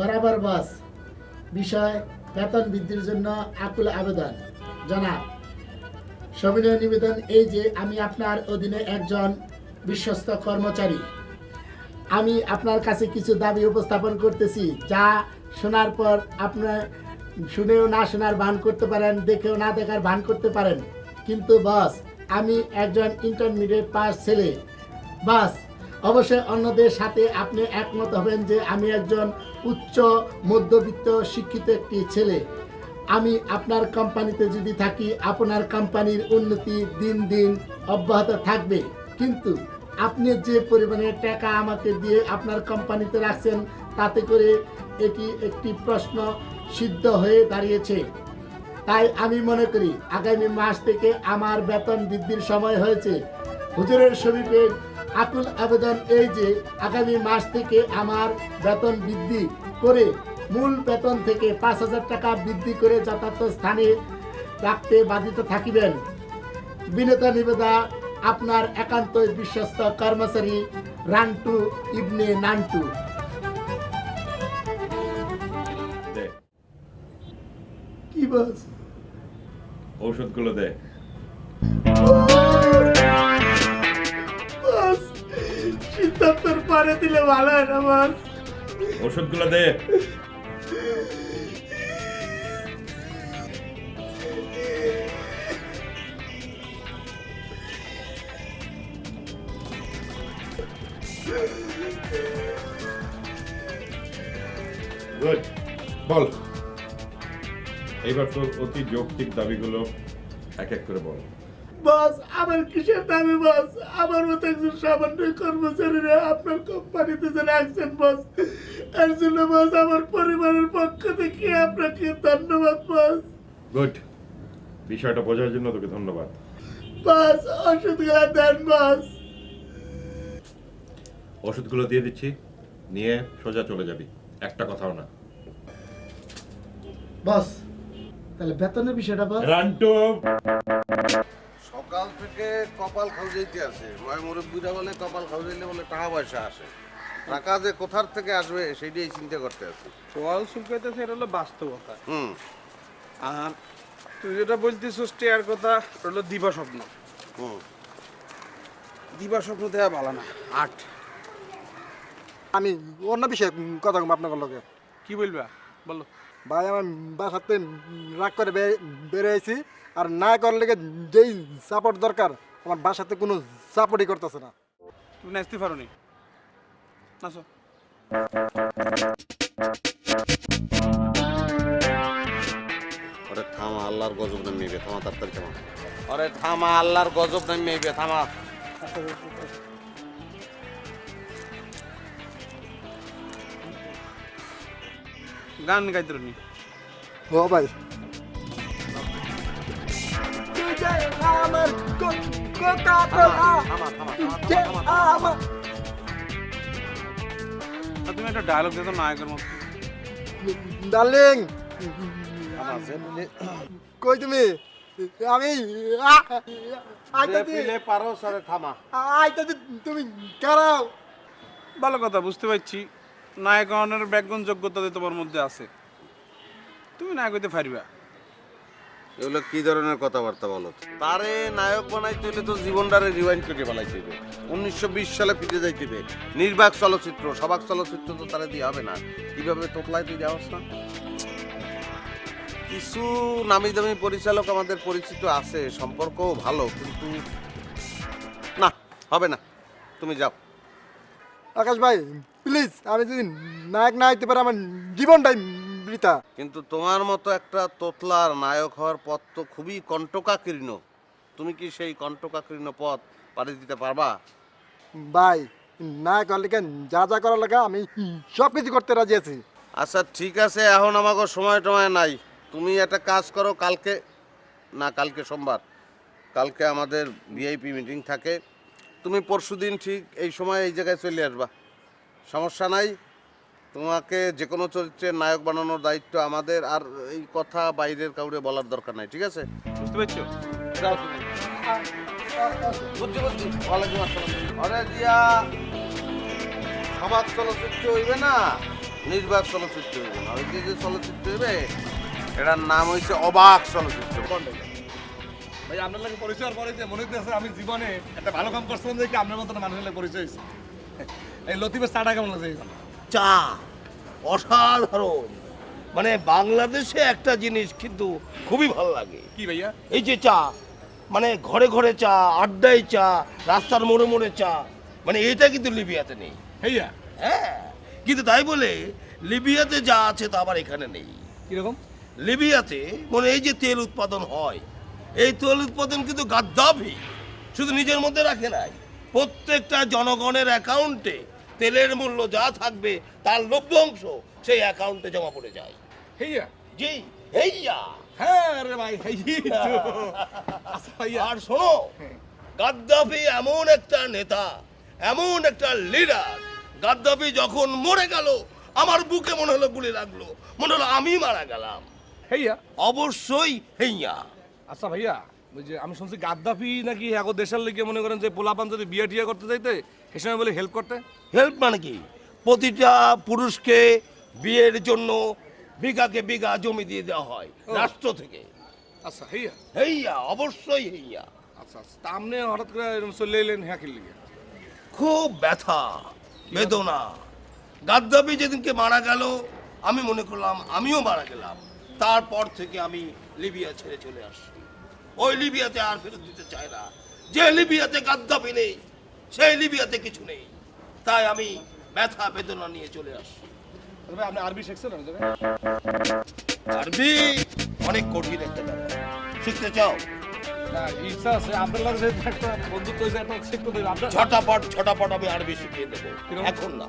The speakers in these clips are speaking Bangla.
বরাবর বাস। বিষয়, বেতন বৃদ্ধির জন্য আকুল আবেদন। জনাব সবিনয় নিবেদন এই যে আমি আপনার অধীনে একজন বিশ্বস্ত কর্মচারী। আমি আপনার কাছে কিছু দাবি উপস্থাপন করতেছি, যা শোনার পর আপনার শুনেও না শোনার ভান করতে পারেন, দেখেও না দেখার ভান করতে পারেন। কিন্তু বস, আমি একজন ইন্টারমিডিয়েট পাস ছেলে। বাস, অবশ্যই অন্যদের সাথে আপনি একমত হবেন যে আমি একজন উচ্চ, মধ্যবিত্ত, শিক্ষিত একটি ছেলে। আমি আপনার কোম্পানিতে যদি থাকি, আপনার কোম্পানির উন্নতি দিন দিন অব্যাহত থাকবে। কিন্তু আপনি যে পরিমাণে টাকা আমাকে দিয়ে আপনার কোম্পানিতে রাখছেন, তাতে করে এটি একটি প্রশ্ন সিদ্ধ হয়ে দাঁড়িয়েছে। তাই আমি মনে করি, আগামী মাস থেকে আমার বেতন বৃদ্ধির সময় হয়েছে। হুজুরের শরীফের আকুল আবেদন এই যে আগামী মাস থেকে আমার বেতন বৃদ্ধি করে মূল বেতন থেকে পাঁচ হাজার টাকা বৃদ্ধি করে যথার্থ স্থানে রাখতে বাধিত থাকিবেন। বিনেতা নিবেদা আপনার একান্ত বিশ্বস্ত কর্মচারী রান্টু ইবনে নান্টু। কি বস ঔষধগুলো দে। সিদ্ধান্তর দিলে ভালো হয় না বস ওষুধগুলো দে। Good ball. এইবার তোর অতি যৌক্তিক দাবিগুলো এক এক করে বল। বস আমার কিসের দামে বস? আমার মতো একজন সামান্য কর্মচারীরা আপনার কোম্পানিতে যে রাখছেন বস। এর জন্য বস আমার পরিবারের পক্ষ থেকে আপনাকে ধন্যবাদ বস। গুড। বিষয়টা বোঝার জন্য তোকে ধন্যবাদ। বস ওষুধগুলো দেন বস। ওষুধগুলো দিয়ে দিচ্ছি। নিয়ে সোজা চলে যাবি। একটা কথাও না। বস তাহলে বেতনের বিষয়টা বস। রান্টু! সকাল থেকে কপাল খাওয়াইতে আছে। ময় মুরব্বীরা বলে কপাল খাওয়াইলে বলে টাকা পয়সা আসে। টাকা যে কোথার থেকে আসবে সেইটাই চিন্তা করতে আছে। সোয়াল শুকাইতেছে এটা হলো বাস্তবতা। হুম। আর তুই যেটা বলতেছিস টিয়ার কথা ওটা হলো দিবা স্বপ্ন। হুম। দিবা স্বপ্ন দেওয়া ভালো না। আট। আমি অন্য বিষয়ে কথা কম আপনার লগে। কি বলবা? বলো। ভাই আমার বাসাতে রাগ করে বে- বেরিয়েছি আর না করলে যেই সাপোর্ট দরকার আমার বাসাতে কোনো সাপোর্টই করতেছে না। তুমি নাচতে পারো নি নাচো থামা আল্লাহর গজব নামিয়ে থামা তাড়াতাড়ি থামা। ওরে থামা আল্লাহর গজব নামিয়ে থামা। গান গাইতে নি ও ভাই। আর তুমি একটা ডায়লগ দিত নায়কের মতো। ডার্লিং কই তুমি? আমি পারো সরে থামা। আইতাছি তুমি কারাও। ভালো কথা বুঝতে পারছি। নায়ক হওয়ার ব্যাকগ্রাউন্ড যোগ্যতা তোমার মধ্যে আছে। তুমি নায়ক হইতে পারবা। এগুলো কি ধরনের কথাবার্তা বলো? তারে নায়ক বানাইতে হলে তো জীবনটারে রিওয়াইন্ড করে বানাইতে উনিশশো বিশ সালে ফিরে যাইতে নির্বাক চলচ্চিত্র, সবাক চলচ্চিত্র তো তারা দিয়ে হবে না। কীভাবে তোতলায় তুই যাওয়াস না? কিছু নামি দামি পরিচালক আমাদের পরিচিত আছে, সম্পর্কও ভালো, কিন্তু না, হবে না। তুমি যাও। আকাশ ভাই প্লিজ আমি যদি নায়ক না হইতে পারি, আমার জীবনটাই বৃথা কিন্তু তোমার মতো একটা তোতলার নায়ক হওয়ার পথ তো খুবই কণ্টকাকীর্ণ। তুমি কি সেই কণ্টকাকীর্ণ পথ পাড়ি দিতে পারবা? ভাই নায়ক হলে কেন যা যা করার লাগা আমি সব কিছু করতে রাজি আছি। আচ্ছা ঠিক আছে এখন আমাকে সময় টময় নাই। তুমি একটা কাজ করো কালকে না কালকে সোমবার। কালকে আমাদের ভিআইপি মিটিং থাকে। তুমি পরশুদিন ঠিক এই সময় এই জায়গায় চলে আসবা। সমস্যা নাই। তোমাকে যে কোনো চরিত্রের নায়ক বানানোর দায়িত্ব আমাদের আর এই কথা বাইরের কাউরে বলার দরকার নাই ঠিক আছে? বুঝতে পারছ? যাও তুমি। বুঝছি বুঝছি? ওয়ালাইকুম আসসালাম। আরে জিয়া সমাজ চলচ্চিত্র হইবে না নির্বাক চলচ্চিত্র হইবে না। ওই যে যে চলচ্চিত্র হইবে এটার নাম হইছে অবাক চলচ্চিত্র। ভাই আপনার লাগে পরিচয় পরে যে মনে হইতেছে আমি জীবনে একটা ভালো কাম করছিলাম দেখে আপনার মতন মানুষের লাগে পরিচয় হয়েছে এই লতিফের চাটা কেমন লাগছে? চা অসাধারণ। মানে বাংলাদেশে একটা জিনিস কিন্তু খুবই ভালো লাগে। কি ভাইয়া? এই যে চা মানে ঘরে ঘরে চা আড্ডায় চা রাস্তার মোড়ে মোড়ে চা মানে এটা কিন্তু লিবিয়াতে নেই। ভাইয়া? হ্যাঁ কিন্তু তাই বলে লিবিয়াতে যা আছে তা আবার এখানে নেই। কীরকম? লিবিয়াতে মানে এই যে তেল উৎপাদন হয় এই তেল উৎপাদন কিন্তু গাদ্দাফি। শুধু নিজের মধ্যে রাখে নাই প্রত্যেকটা জনগণের অ্যাকাউন্টে তেলের মূল্য যা থাকবে তার লভ্যাংশ সেই অ্যাকাউন্টে জমা পড়ে যায়। ভাইয়া জি হেইয়া। হ্যাঁ রে ভাই তো। আচ্ছা আর শোনো গাদ্দাফি এমন একটা নেতা এমন একটা লিডার গাদ্দাফি যখন মরে গেল আমার বুকে মনে হলো গুলি লাগল মনে হলো আমি মারা গেলাম। ভাইয়া অবশ্যই হেইয়া। আচ্ছা ভাইয়া। ওই যে আমি শুনছি গাদ্দাফি নাকি এখন দেশের লিগে মনে করেন যে পোলাপান যদি বিয়ে টিয়া করতে চাইতে সে সময় বলে হেল্প করতে। হেল্প মানে কি? প্রতিটা পুরুষকে বিয়ের জন্য বিঘাকে বিঘা জমি দিয়ে দেওয়া হয় রাষ্ট্র থেকে। আচ্ছা ভাইয়া হেইয়া অবশ্যই হেইয়া। আচ্ছা আচ্ছা তা আপনি হঠাৎ করে এরকম চলে এলেন হ্যাঁ খেললি খুব ব্যথা বেদনা। গাদ্দাফি যেদিনকে মারা গেল আমি মনে করলাম আমিও মারা গেলাম। তারপর থেকে আমি লিবিয়া ছেড়ে চলে আসছি। ওই লিবিয়াতে আর ফেরত দিতে চায় না। যে লিবিয়াতে গাদ্দাফি নেই সেই লিবিয়াতে কিছু নেই। তাই আমি ব্যথা বেদনা নিয়ে চলে ভাই আপনি আরবি শিখছেন আরবি অনেক কঠিন একটা ব্যাপার। শিখতে চাও? না ইচ্ছা আছে। আপনার একটা বন্ধুত্ব হয়েছে একটা শিখতে দেবে। আপনার ছটাপট ছটাপট আমি আরবি শিখিয়ে দেবো? এখন না।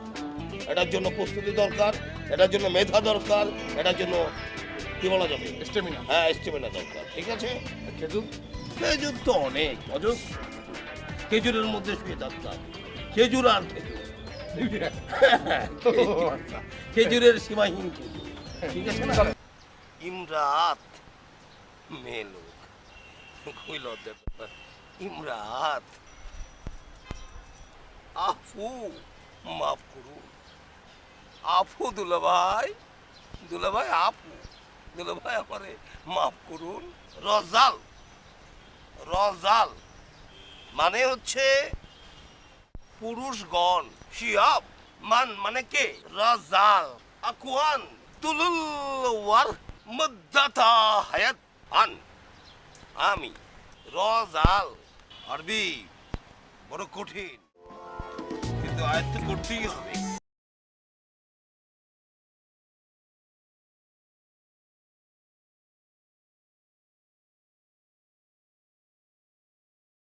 এটার জন্য প্রস্তুতি দরকার এটার জন্য মেধা দরকার এটার জন্য কি বলা যাবে? স্টেমিনা হ্যাঁ স্টেমিনা দরকার ঠিক আছে? খেজুর? খেজুর তো অনেক অজস খেজুরের মধ্যে শুয়ে থাকতাম খেজুর আর খেজুর। খেজুরের সীমাহীন খেজুর ঠিক আছে না? ইমরাত মেয়ে লোক খুবই লজ্জা ব্যাপার। ইমরাত আফু মাফ করুন। আফু দুলাভাই দুলাভাই আপু দুলাভাই আমারে মাফ করুন, রজাল রজাল মানে হচ্ছে পুরুষগণ, শিয়াব, মান মানে কে? রাজাল আকুয়ান তুলুল ওয়ার মুদ্দাতা হায়াত আন। আমি, রজাল, আরবি, বড় কঠিন। কিন্তু আয়ত্ত করতেই হবে।